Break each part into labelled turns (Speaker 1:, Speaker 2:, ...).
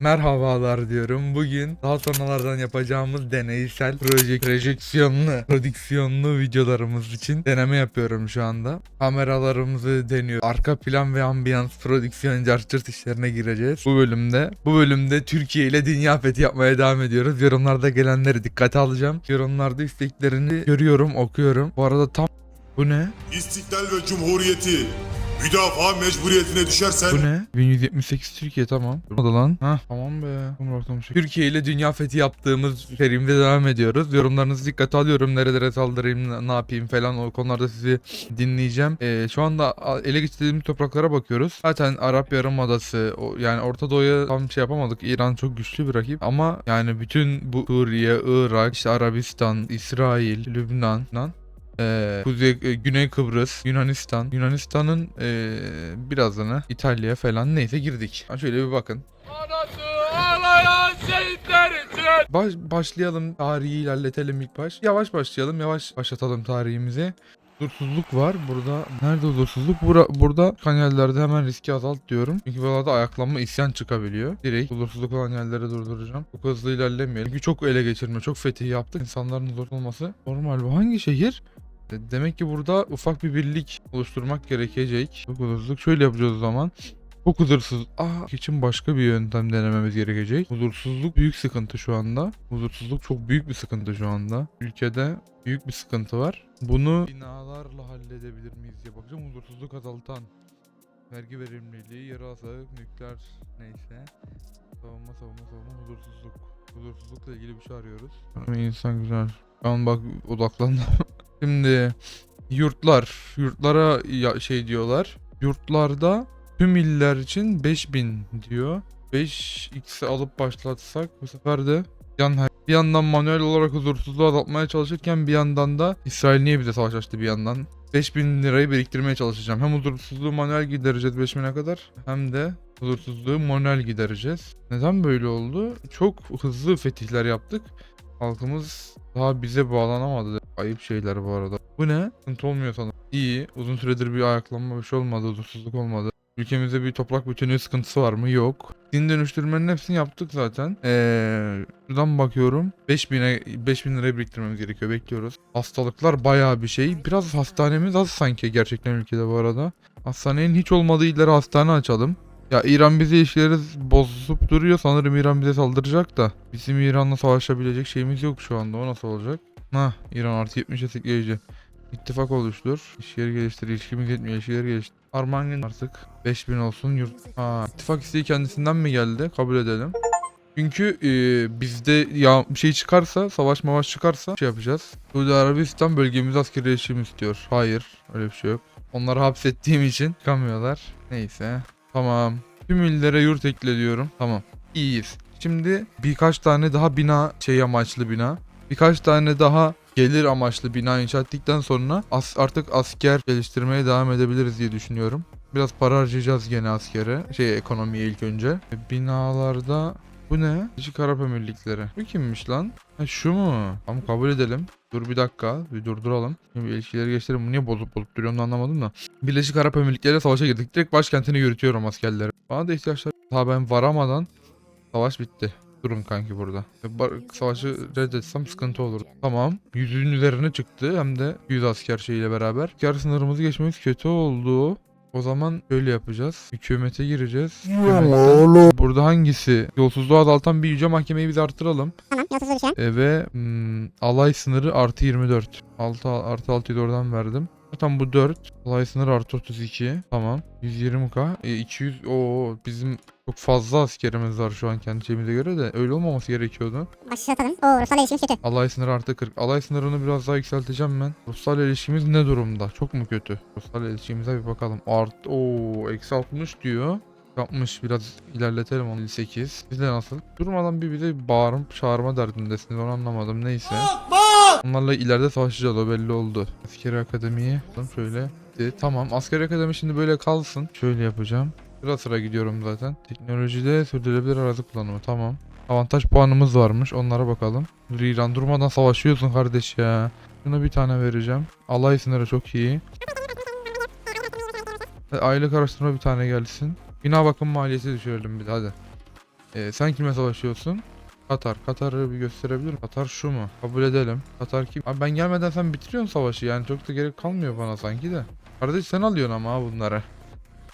Speaker 1: Merhabalar diyorum. Bugün daha sonralardan yapacağımız deneysel proje projeksiyonlu, prodüksiyonlu videolarımız için deneme yapıyorum şu anda. Kameralarımızı deniyor. Arka plan ve ambiyans prodüksiyon carçırt işlerine gireceğiz. Bu bölümde bu bölümde Türkiye ile dünya fethi yapmaya devam ediyoruz. Yorumlarda gelenleri dikkate alacağım. Yorumlarda isteklerini görüyorum, okuyorum. Bu arada tam bu ne?
Speaker 2: İstiklal ve Cumhuriyeti müdafaa mecburiyetine düşersen
Speaker 1: Bu ne? 1178 Türkiye tamam. O da lan. Hah tamam be. Türkiye ile dünya fethi yaptığımız serimize devam ediyoruz. Yorumlarınızı dikkate alıyorum. Nerelere saldırayım, ne- yapayım falan o konularda sizi dinleyeceğim. Ee, şu anda ele geçirdiğimiz topraklara bakıyoruz. Zaten Arap Yarımadası o, yani Orta Doğu'ya tam şey yapamadık. İran çok güçlü bir rakip ama yani bütün bu Suriye, Irak, işte Arabistan, İsrail, Lübnan ee, Kuzey, e, Güney Kıbrıs, Yunanistan, Yunanistan'ın e, birazını İtalya falan neyse girdik. Ha, şöyle bir bakın. Baş, başlayalım tarihi ilerletelim ilk baş. Yavaş başlayalım, yavaş başlatalım tarihimizi. Huzursuzluk var burada. Nerede huzursuzluk? Bura, burada çıkan yerlerde hemen riski azalt diyorum. Çünkü buralarda ayaklanma isyan çıkabiliyor. Direkt huzursuzluk olan yerleri durduracağım. Çok hızlı ilerlemeyelim. Çünkü çok ele geçirme, çok fetih yaptık. İnsanların huzur olması normal. Bu hangi şehir? Demek ki burada ufak bir birlik oluşturmak gerekecek. Çok huzursuzluk. Şöyle yapacağız o zaman. Çok huzursuz. Aa, için başka bir yöntem denememiz gerekecek. Huzursuzluk büyük sıkıntı şu anda. Huzursuzluk çok büyük bir sıkıntı şu anda. Ülkede büyük bir sıkıntı var. Bunu binalarla halledebilir miyiz diye bakacağım. Huzursuzluk azaltan. Vergi verimliliği, yarı hastalık, nükleer neyse. Savunma, savunma, savunma, huzursuzluk. Huzursuzlukla ilgili bir şey arıyoruz. İnsan güzel. Ben bak odaklandım. Şimdi yurtlar. Yurtlara ya- şey diyorlar. Yurtlarda tüm iller için 5000 diyor. 5x'i alıp başlatsak bu sefer de yan bir yandan manuel olarak huzursuzluğu azaltmaya çalışırken bir yandan da İsrail niye bize savaş açtı bir yandan? 5000 lirayı biriktirmeye çalışacağım. Hem huzursuzluğu manuel gidereceğiz 5000'e kadar hem de huzursuzluğu manuel gidereceğiz. Neden böyle oldu? Çok hızlı fetihler yaptık. Halkımız daha bize bağlanamadı. Ayıp şeyler bu arada. Bu ne? Sıkıntı olmuyor sanırım. İyi. Uzun süredir bir ayaklanma bir şey olmadı. Huzursuzluk olmadı. Ülkemizde bir toprak bütünlüğü sıkıntısı var mı? Yok. Din dönüştürmenin hepsini yaptık zaten. Ee, şuradan bakıyorum. 5000'e 5000 liraya biriktirmemiz gerekiyor. Bekliyoruz. Hastalıklar bayağı bir şey. Biraz hastanemiz az sanki gerçekten ülkede bu arada. Hastanenin hiç olmadığı illere hastane açalım. Ya İran bize işleri bozup duruyor. Sanırım İran bize saldıracak da. Bizim İran'la savaşabilecek şeyimiz yok şu anda. O nasıl olacak? Hah İran artı 70 etikleyici. İttifak oluştur. İş yeri geliştir. İlişkimiz yetmiyor. İlişkileri geliştir. Armağan artık 5000 olsun. Yurt... Ha, ittifak isteği kendisinden mi geldi? Kabul edelim. Çünkü e, bizde ya bir şey çıkarsa, savaş mavaş çıkarsa şey yapacağız. Suudi Arabistan bölgemize askeri erişim istiyor. Hayır, öyle bir şey yok. Onları hapsettiğim için çıkamıyorlar. Neyse. Tamam. Tüm illere yurt ekle diyorum. Tamam. İyiyiz. Şimdi birkaç tane daha bina şey amaçlı bina. Birkaç tane daha gelir amaçlı bina inşa ettikten sonra as- artık asker geliştirmeye devam edebiliriz diye düşünüyorum. Biraz para harcayacağız gene askere. Şey ekonomiye ilk önce. E, Binalarda bu ne? Birleşik Arap Emirlikleri. Bu kimmiş lan? Ha, şu mu? Tamam kabul edelim. Dur bir dakika. Bir durduralım. Şimdi ilişkileri geçtirelim. Bu niye bozup bozup duruyorum da anlamadım da. Birleşik Arap Emirlikleri savaşa girdik. Direkt başkentini yürütüyorum askerleri. Bana da ihtiyaçları. Daha ben varamadan savaş bitti. Durun kanki burada. E, Savaşı reddetsem sıkıntı olur. Tamam. Yüzün üzerine çıktı. Hem de 100 asker şeyiyle beraber. Asker sınırımızı geçmemiz kötü oldu. O zaman böyle yapacağız. Hükümete gireceğiz. Hükümetten- Burada hangisi? Yolsuzluğu azaltan bir yüce mahkemeyi biz artıralım.
Speaker 3: Tamam yolsuzluğu düşen.
Speaker 1: E, ve hmm, alay sınırı artı 24. 6 artı 6'yı da oradan verdim. Zaten bu 4. Alay sınırı artı 32. Tamam. 120k. E, 200. Oo bizim çok fazla askerimiz var şu an kendi şeyimize göre de. Öyle olmaması gerekiyordu.
Speaker 3: Başlatalım. Oo Ruslarla ilişkimiz kötü.
Speaker 1: Alay sınırı artı 40. Alay sınırını biraz daha yükselteceğim ben. Ruslarla ilişkimiz ne durumda? Çok mu kötü? Ruslarla ilişkimize bir bakalım. Art Oo eksi 60 diyor. 60 biraz ilerletelim onu 58. Bizde nasıl? Durmadan bir bize bağırıp çağırma derdindesiniz onu anlamadım neyse. Onlarla ileride savaşacağız o belli oldu. Askeri akademiyi şöyle. E, tamam askeri akademi şimdi böyle kalsın. Şöyle yapacağım. Sıra sıra gidiyorum zaten. Teknolojide sürdürülebilir arazi kullanımı tamam. Avantaj puanımız varmış onlara bakalım. İran durmadan savaşıyorsun kardeş ya. Şuna bir tane vereceğim. Alay sınırı çok iyi. E, Aylık araştırma bir tane gelsin. Bina bakım maliyeti düşürelim bir de hadi. Ee, sen kime savaşıyorsun? Katar. Katar'ı bir gösterebilir? Katar şu mu? Kabul edelim. Katar kim? Abi ben gelmeden sen bitiriyorsun savaşı yani çok da gerek kalmıyor bana sanki de. Kardeş sen alıyorsun ama ha bunları.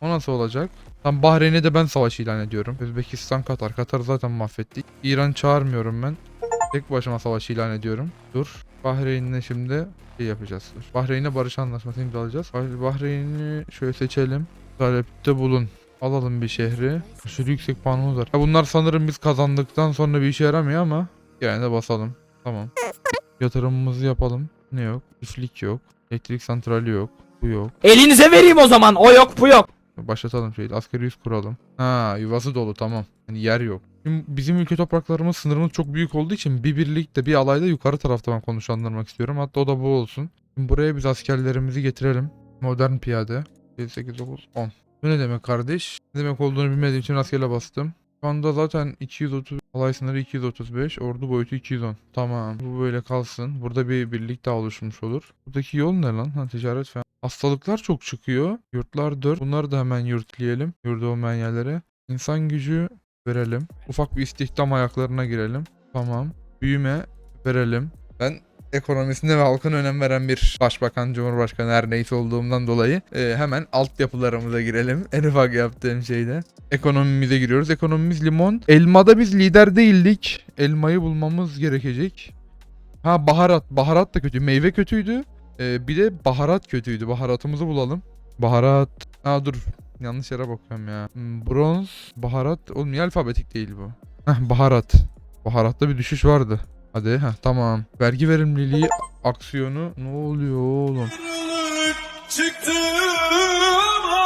Speaker 1: O nasıl olacak? Tam Bahreyn'e de ben savaş ilan ediyorum. Özbekistan, Katar. Katar zaten mahvettik. İran çağırmıyorum ben. Tek başıma savaş ilan ediyorum. Dur. Bahreyn'le şimdi şey yapacağız. Dur. Bahreyn'le barış anlaşması imzalayacağız. Bah- Bahreyn'i şöyle seçelim. Talepte bulun. Alalım bir şehri. Aşırı yüksek puanımız var. Ya bunlar sanırım biz kazandıktan sonra bir işe yaramıyor ama yani de basalım. Tamam. Yatırımımızı yapalım. Ne yok? Çiftlik yok. Elektrik santrali yok. Bu yok.
Speaker 4: Elinize vereyim o zaman. O yok bu yok.
Speaker 1: Başlatalım şeyi. Askeri üs kuralım. Ha yuvası dolu tamam. Yani yer yok. Şimdi bizim ülke topraklarımız sınırımız çok büyük olduğu için bir birlikte bir alayda yukarı tarafta ben konuşlandırmak istiyorum. Hatta o da bu olsun. Şimdi buraya biz askerlerimizi getirelim. Modern piyade. 7, 8, 9, 10. Bu ne demek kardeş? Ne demek olduğunu bilmediğim için askerle bastım. Şu anda zaten 230 alay sınırı 235 ordu boyutu 210. Tamam bu böyle kalsın. Burada bir birlik daha oluşmuş olur. Buradaki yol ne lan? Ha ticaret falan. Hastalıklar çok çıkıyor. Yurtlar 4. Bunları da hemen yurtlayalım. Yurdu olmayan yerlere. İnsan gücü verelim. Ufak bir istihdam ayaklarına girelim. Tamam. Büyüme verelim. Ben ekonomisine ve halkına önem veren bir başbakan, cumhurbaşkanı her neyse olduğumdan dolayı e, hemen altyapılarımıza girelim. En ufak yaptığım şeyde. Ekonomimize giriyoruz. Ekonomimiz limon. Elmada biz lider değildik. Elmayı bulmamız gerekecek. Ha baharat. Baharat da kötü. Meyve kötüydü. Ee, bir de baharat kötüydü. Baharatımızı bulalım. Baharat. Aa dur. Yanlış yere bakıyorum ya. Hmm, bronz, baharat. Oğlum niye alfabetik değil bu? Heh baharat. Baharatta bir düşüş vardı. Hadi heh tamam. Vergi verimliliği aksiyonu ne oluyor oğlum?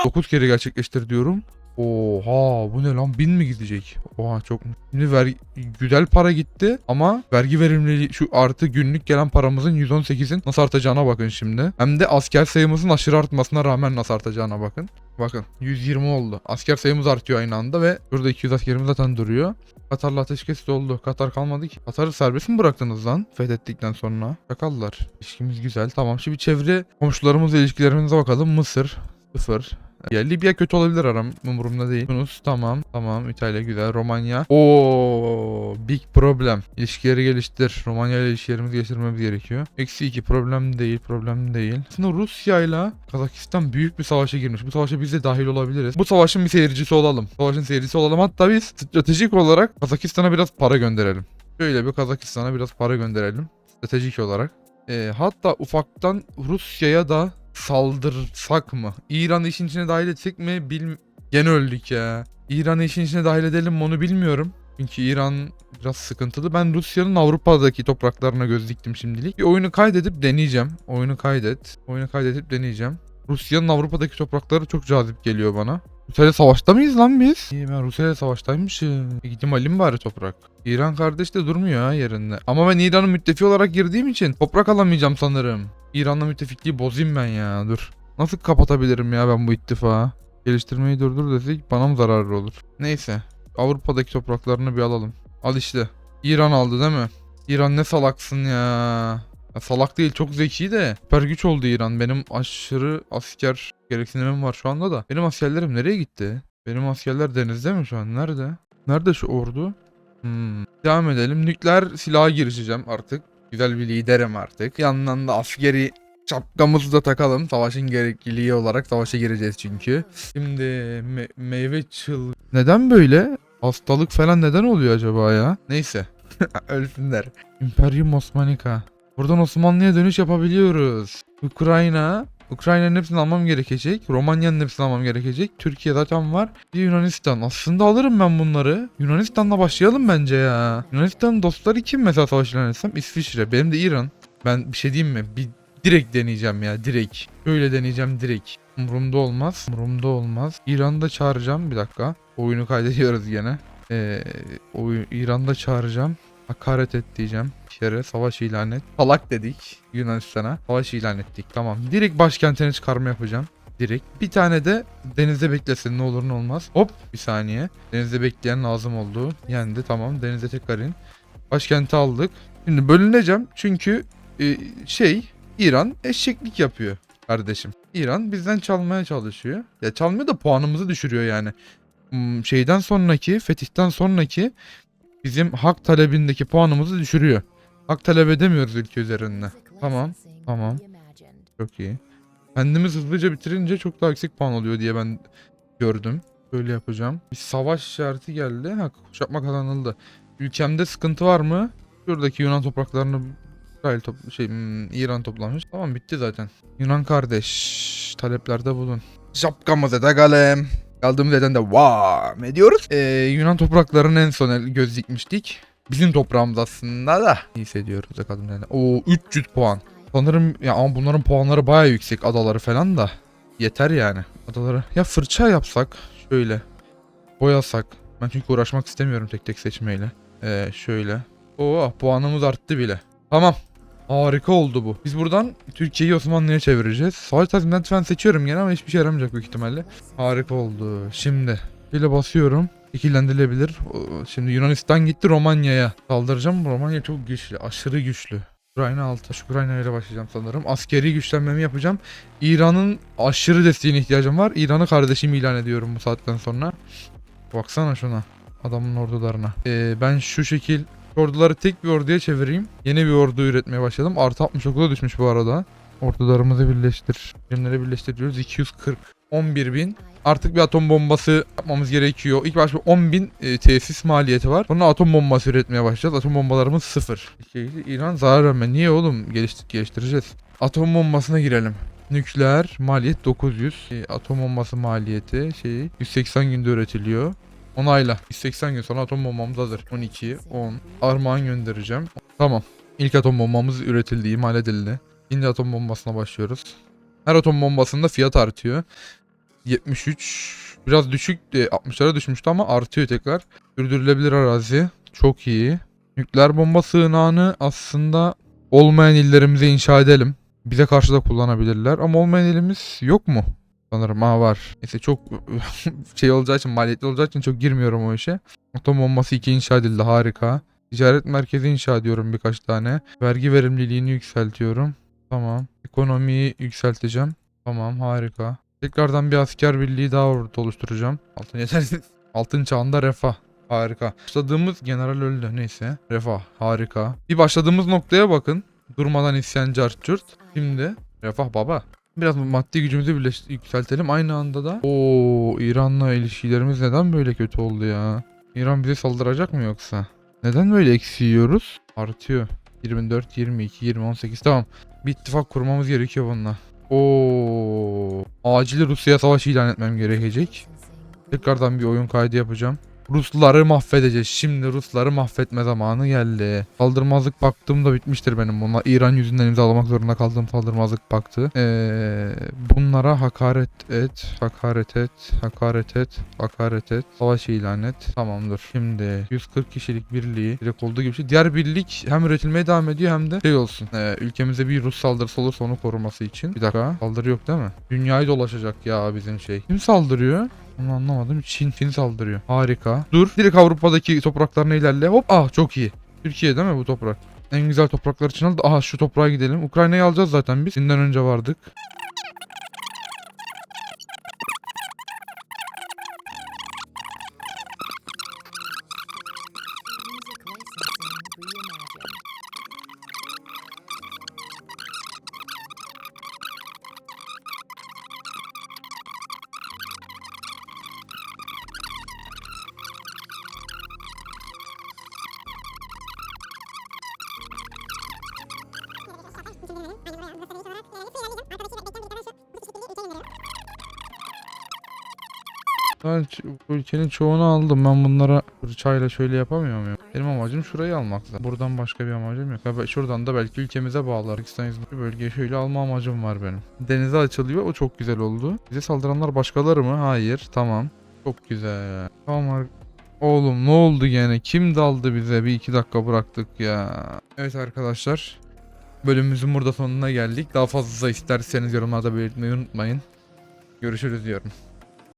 Speaker 1: 9 kere gerçekleştir diyorum. Oha bu ne lan 1000 mi gidecek? Oha çok Şimdi vergi, güzel para gitti ama vergi verimliliği şu artı günlük gelen paramızın 118'in nasıl artacağına bakın şimdi. Hem de asker sayımızın aşırı artmasına rağmen nasıl artacağına bakın. Bakın 120 oldu. Asker sayımız artıyor aynı anda ve burada 200 askerimiz zaten duruyor. Katar'la ateşkes oldu. Katar kalmadı ki. Katar'ı serbest mi bıraktınız lan? Fethettikten sonra. Çakallar. İlişkimiz güzel. Tamam şimdi çevre komşularımızla ilişkilerimize bakalım. Mısır. Sıfır. Ya Libya kötü olabilir aram. Umurumda değil. Tunus tamam. Tamam. İtalya güzel. Romanya. Oo, big problem. İlişkileri geliştir. Romanya ile ilişkilerimizi geliştirmemiz gerekiyor. Eksi 2 problem değil. Problem değil. Aslında Rusya ile Kazakistan büyük bir savaşa girmiş. Bu savaşa biz de dahil olabiliriz. Bu savaşın bir seyircisi olalım. Savaşın seyircisi olalım. Hatta biz stratejik olarak Kazakistan'a biraz para gönderelim. Şöyle bir Kazakistan'a biraz para gönderelim. Stratejik olarak. Ee, hatta ufaktan Rusya'ya da saldırsak mı? İran'ı işin içine dahil etsek mi? Bil... Gene öldük ya. İran'ı işin içine dahil edelim mi onu bilmiyorum. Çünkü İran biraz sıkıntılı. Ben Rusya'nın Avrupa'daki topraklarına göz diktim şimdilik. Bir oyunu kaydedip deneyeceğim. Oyunu kaydet. Oyunu kaydedip deneyeceğim. Rusya'nın Avrupa'daki toprakları çok cazip geliyor bana. Rusya'yla savaşta mıyız lan biz? İyi ben Rusya'yla savaştaymışım. E, gideyim alayım bari toprak. İran kardeş de durmuyor ha yerinde. Ama ben İran'ın müttefiği olarak girdiğim için toprak alamayacağım sanırım. İran'la müttefikliği bozayım ben ya dur. Nasıl kapatabilirim ya ben bu ittifağı? Geliştirmeyi durdur desek bana mı zararı olur? Neyse. Avrupa'daki topraklarını bir alalım. Al işte. İran aldı değil mi? İran ne salaksın ya. Ya salak değil çok zeki de süper güç oldu İran. Benim aşırı asker gereksinimim var şu anda da. Benim askerlerim nereye gitti? Benim askerler denizde mi şu an? Nerede? Nerede şu ordu? Hmm. Devam edelim. Nükleer silaha girişeceğim artık. Güzel bir liderim artık. Yandan da askeri şapkamızı da takalım. Savaşın gerekliliği olarak savaşa gireceğiz çünkü. Şimdi me- meyve çıl... Neden böyle? Hastalık falan neden oluyor acaba ya? Neyse. Ölsünler. Imperium Osmanica. Buradan Osmanlı'ya dönüş yapabiliyoruz. Ukrayna. Ukrayna'nın hepsini almam gerekecek. Romanya'nın hepsini almam gerekecek. Türkiye zaten var. Bir Yunanistan. Aslında alırım ben bunları. Yunanistan'la başlayalım bence ya. Yunanistan'ın dostları kim mesela savaş ilan etsem? İsviçre. Benim de İran. Ben bir şey diyeyim mi? Bir direkt deneyeceğim ya. Direkt. Öyle deneyeceğim direkt. Umurumda olmaz. Umurumda olmaz. İran'da çağıracağım. Bir dakika. Oyunu kaydediyoruz gene. Ee, oyu, İran'da çağıracağım. Hakaret et diyeceğim. Kere savaş ilan et. Salak dedik Yunanistan'a. Savaş ilan ettik. Tamam. Direkt başkentine çıkarma yapacağım. Direkt. Bir tane de denizde beklesin ne olur ne olmaz. Hop bir saniye. Denizde bekleyen lazım oldu. Yendi tamam. Denize tekrar in. Başkenti aldık. Şimdi bölüneceğim çünkü e, şey İran eşeklik yapıyor kardeşim. İran bizden çalmaya çalışıyor. Ya çalmıyor da puanımızı düşürüyor yani. hmm, şeyden sonraki, fetihten sonraki bizim hak talebindeki puanımızı düşürüyor. Hak talep edemiyoruz ülke üzerinde. Tamam, tamam. Çok iyi. Kendimiz hızlıca bitirince çok daha yüksek puan oluyor diye ben gördüm. Böyle yapacağım. Bir savaş işareti geldi. Ha, kuşatma kazanıldı. Ülkemde sıkıntı var mı? Şuradaki Yunan topraklarını İsrail top şey hmm, İran toplamış. Tamam bitti zaten. Yunan kardeş taleplerde bulun. Şapkamızı da kalem. Kaldığımız yerden de vaam ediyoruz. Ee, Yunan topraklarının en son göz dikmiştik. Bizim toprağımız aslında da. İyi hissediyoruz kaldığımız yerden. Oo 300 puan. Sanırım ya ama bunların puanları baya yüksek adaları falan da. Yeter yani adaları. Ya fırça yapsak şöyle. Boyasak. Ben çünkü uğraşmak istemiyorum tek tek seçmeyle. Ee, şöyle. Oo puanımız arttı bile. Tamam. Harika oldu bu. Biz buradan Türkiye'yi Osmanlı'ya çevireceğiz. Savaş tazminatı falan seçiyorum gene ama hiçbir şey yaramayacak büyük ihtimalle. Harika oldu. Şimdi böyle basıyorum. Şekillendirilebilir. Oo, Şimdi Yunanistan gitti Romanya'ya. Saldıracağım. Romanya çok güçlü. Aşırı güçlü. Ukrayna altı. Şu Ukrayna ile başlayacağım sanırım. Askeri güçlenmemi yapacağım. İran'ın aşırı desteğine ihtiyacım var. İran'ı kardeşim ilan ediyorum bu saatten sonra. Baksana şuna. Adamın ordularına. Ee, ben şu şekil orduları tek bir orduya çevireyim. Yeni bir ordu üretmeye başladım. Artı 69'a düşmüş bu arada. Ordularımızı birleştir. Birimleri birleştiriyoruz. 240. 11 bin. Artık bir atom bombası yapmamız gerekiyor. İlk başta 10 bin e, tesis maliyeti var. Sonra atom bombası üretmeye başlayacağız. Atom bombalarımız sıfır. Şey, İran zarar verme. Niye oğlum? Geliştir geliştireceğiz. Atom bombasına girelim. Nükleer maliyet 900. E, atom bombası maliyeti şey 180 günde üretiliyor. Onayla. 180 gün sonra atom bombamız hazır. 12, 10. Armağan göndereceğim. Tamam. İlk atom bombamız üretildi, imal edildi. İkinci atom bombasına başlıyoruz. Her atom bombasında fiyat artıyor. 73 biraz düşük e, 60'lara düşmüştü ama artıyor tekrar. Sürdürülebilir arazi çok iyi. Nükleer bomba sığınağını aslında olmayan illerimize inşa edelim. Bize karşı da kullanabilirler ama olmayan ilimiz yok mu? Sanırım ha var. Neyse çok şey olacağı için maliyetli olacağı için çok girmiyorum o işe. Atom bombası 2 inşa edildi harika. Ticaret merkezi inşa ediyorum birkaç tane. Vergi verimliliğini yükseltiyorum. Tamam. Ekonomiyi yükselteceğim. Tamam harika. Tekrardan bir asker birliği daha orada oluşturacağım. Altın yetersiz. Altın çağında refah. Harika. Başladığımız general öldü. Neyse. Refah. Harika. Bir başladığımız noktaya bakın. Durmadan isyancı artçurt. Şimdi refah baba. Biraz maddi gücümüzü birleş yükseltelim. Aynı anda da o İran'la ilişkilerimiz neden böyle kötü oldu ya? İran bize saldıracak mı yoksa? Neden böyle eksi yiyoruz? Artıyor. 24, 22, 20, 18 tamam. Bir ittifak kurmamız gerekiyor bununla. Oo, acil Rusya savaşı ilan etmem gerekecek. Tekrardan bir oyun kaydı yapacağım. Rusları mahvedeceğiz. Şimdi Rusları mahvetme zamanı geldi. Saldırmazlık paktım da bitmiştir benim bunlar. İran yüzünden imzalamak zorunda kaldığım saldırmazlık paktı. Ee, bunlara hakaret et, hakaret et, hakaret et, hakaret et. Savaş ilan et. Tamamdır. Şimdi 140 kişilik birliği direkt olduğu gibi şey. Diğer birlik hem üretilmeye devam ediyor hem de şey olsun. Ee, ülkemize bir Rus saldırısı olursa onu koruması için. Bir dakika. Saldırı yok değil mi? Dünyayı dolaşacak ya bizim şey. Kim saldırıyor? Onu anlamadım. Çin Çin saldırıyor. Harika. Dur. Direkt Avrupa'daki topraklarına ilerle. Hop. Ah çok iyi. Türkiye değil mi bu toprak? En güzel topraklar için aldı. Aha şu toprağa gidelim. Ukrayna'yı alacağız zaten biz. Çin'den önce vardık. Ben ülkenin çoğunu aldım. Ben bunlara fırçayla şöyle yapamıyor muyum? Benim amacım şurayı almak. zaten. Buradan başka bir amacım yok. Ha, şuradan da belki ülkemize. Pakistan İzmir bölgeyi şöyle alma amacım var benim. Denize açılıyor. O çok güzel oldu. Bize saldıranlar başkaları mı? Hayır. Tamam. Çok güzel. Tamam Oğlum ne oldu gene? Kim daldı bize? Bir iki dakika bıraktık ya. Evet arkadaşlar. Bölümümüzün burada sonuna geldik. Daha fazla isterseniz yorumlarda belirtmeyi unutmayın. Görüşürüz diyorum.